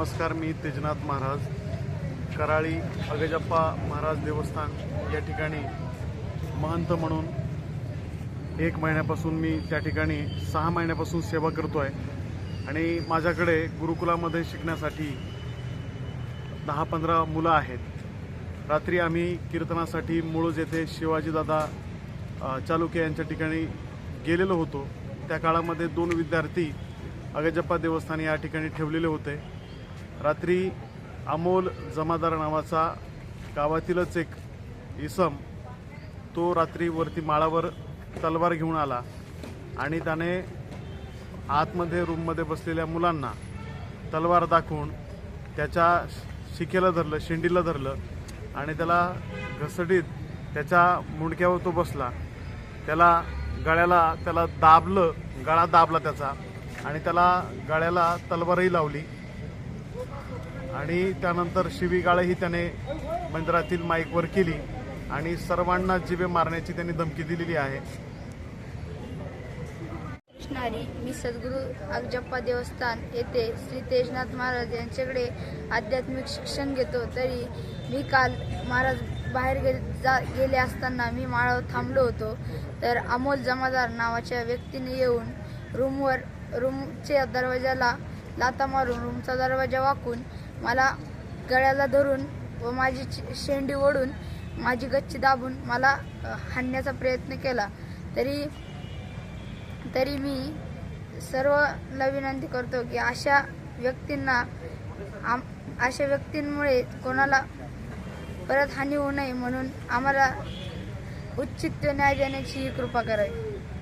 नमस्कार मी तेजनाथ महाराज. कराळी अगजप्पा महाराज देवस्थान या ठिकाणी महंत म्हणून एक महिन्यापासून मी त्या ठिकाणी सहा महिन्यापासून सेवा करतो आहे आणि माझ्याकडे गुरुकुलामध्ये शिकण्यासाठी दहा पंधरा मुलं आहेत. रात्री आम्ही कीर्तनासाठी मुळूज येथे शिवाजीदादा अ, चालुक्य यांच्या ठिकाणी गेलेलो होतो त्या काळामध्ये दोन विद्यार्थी अगजप्पा देवस्थान या ठिकाणी ठेवलेले होते. रात्री अमोल जमादार नावाचा गावातीलच एक इसम तो रात्री वरती माळावर तलवार घेऊन आला आणि त्याने आतमध्ये रूममध्ये बसलेल्या मुलांना तलवार दाखवून त्याच्या शिकेला धरलं शेंडीला धरलं आणि त्याला घसडीत त्याच्या मुंडक्यावर तो बसला. त्याला गळ्याला त्याला दाबलं गळा दाबला त्याचा आणि त्याला गळ्याला तलवारही लावली. आणि त्यानंतर शिवीगाळही त्याने मंदिरातील माईकवर केली आणि सर्वांना जिवे मारण्याची त्यांनी धमकी दिलेली आहे. कृष्णारी मी सद्गुरू अगजप्पा देवस्थान येथे श्री तेजनाथ महाराज यांच्याकडे आध्यात्मिक शिक्षण घेतो. तरी मी काल महाराज बाहेर गे जा गेले असताना मी माळावर थांबलो होतो. तर अमोल जमादार नावाच्या व्यक्तीने येऊन रूमवर रूमच्या दरवाजाला लाता मारून रूमचा दरवाजा वाकून मला गळ्याला धरून व माझी शेंडी ओढून माझी गच्ची दाबून मला हाणण्याचा प्रयत्न केला. तरी तरी मी सर्वला विनंती करतो की अशा व्यक्तींना आम अशा व्यक्तींमुळे कोणाला परत हानी होऊ नये म्हणून आम्हाला उचित न्याय देण्याची कृपा करावी.